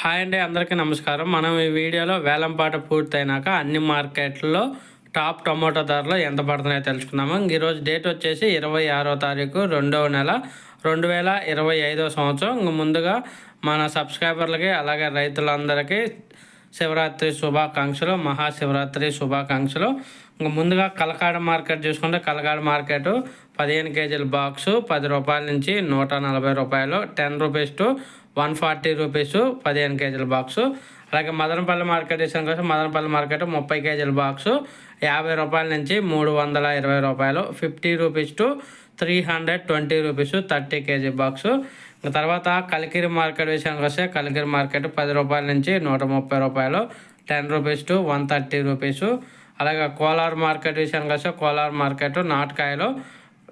Hi అండి అందరికీ నమస్కారం. మనం ఈ వీడియోలో వేలంపాట పూర్తయినాక అన్ని మార్కెట్లలో టాప్ టమాటో ధరలు ఎంత పడుతున్నాయో తెలుసుకుందాము. ఈరోజు డేట్ వచ్చేసి ఇరవై ఆరో తారీఖు రెండవ నెల రెండు వేల ఇరవై ఐదో సంవత్సరం. ముందుగా మన సబ్స్క్రైబర్లకి అలాగే రైతులందరికీ శివరాత్రి శుభాకాంక్షలు మహాశివరాత్రి శుభాకాంక్షలు. ముందుగా కలకాడ మార్కెట్ చూసుకుంటే కలకాడ మార్కెట్ పదిహేను కేజీల బాక్సు పది రూపాయల నుంచి నూట నలభై రూపాయలు ten rupees to one forty rupees పదిహేను కేజీల బాక్సు. అలాగే మదనపల్లి మార్కెట్ విషయం కోసం మదనపల్లి మార్కెట్ ముప్పై కేజీల బాక్సు యాభై రూపాయల నుంచి మూడు వందల ఇరవై రూపాయలు fifty rupees to three hundred twenty rupees thirty KG box. తర్వాత కలికిరి మార్కెట్ విషయానికి వస్తే కలికిరి మార్కెట్ పది రూపాయల నుంచి నూట ముప్పై రూపాయలు ten rupees to one thirty rupees. అలాగే కోలార్ మార్కెట్ విషయానికి వస్తే కోలార్ మార్కెట్ నాటకాయలు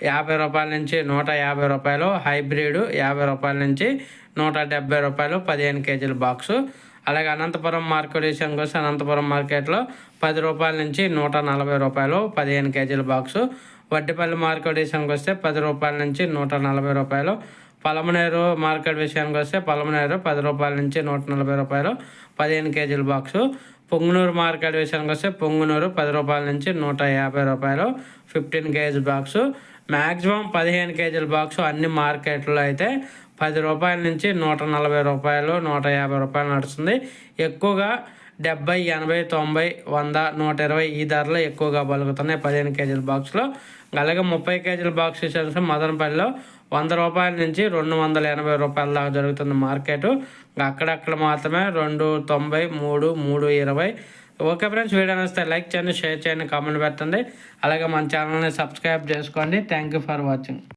యాభై రూపాయల నుంచి నూట యాభై రూపాయలు హైబ్రిడ్ యాభై రూపాయల నుంచి నూట డెబ్బై రూపాయలు పదిహేను కేజీల బాక్సు. అలాగే అనంతపురం మార్కెట్ విషయానికి వస్తే అనంతపురం మార్కెట్లో పది రూపాయల నుంచి నూట నలభై రూపాయలు పదిహేను కేజీల బాక్సు. వడ్డిపల్లి మార్కెట్ విషయానికి వస్తే పది రూపాయల నుంచి నూట నలభై రూపాయలు పలమనేరు మార్కెట్ విషయానికి వస్తే పలమనేరు పది రూపాయల నుంచి నూట నలభై రూపాయలు పదిహేను కేజీల బాక్సు. పొంగునూరు మార్కెట్ విషయానికి వస్తే పొంగునూరు పది రూపాయల నుంచి నూట యాభై రూపాయలు ఫిఫ్టీన్ కేజీ బాక్సు. మ్యాక్సిమం పదిహేను కేజీల బాక్సు అన్ని మార్కెట్లో అయితే పది రూపాయల నుంచి నూట నలభై రూపాయలు నూట యాభై రూపాయలు నడుస్తుంది. ఎక్కువగా డెబ్బై ఎనభై తొంభై వంద నూట ఇరవై ఈ ధరలు ఎక్కువగా పలుకుతున్నాయి. పదిహేను కేజీల బాక్స్లో. అలాగే ముప్పై కేజీల బాక్స్ విషయానికి మదనపల్లిలో వంద రూపాయల నుంచి రెండు వందల ఎనభై రూపాయల దాకా జరుగుతుంది మార్కెట్. అక్కడక్కడ మాత్రమే రెండు తొంభై మూడు మూడు ఇరవై. ఓకే ఫ్రెండ్స్ వీడియో నచ్చితే లైక్ చేయండి షేర్ చేయండి కామెంట్ పెట్టండి. అలాగే మన ఛానల్ని సబ్స్క్రైబ్ చేసుకోండి. Thank you for watching.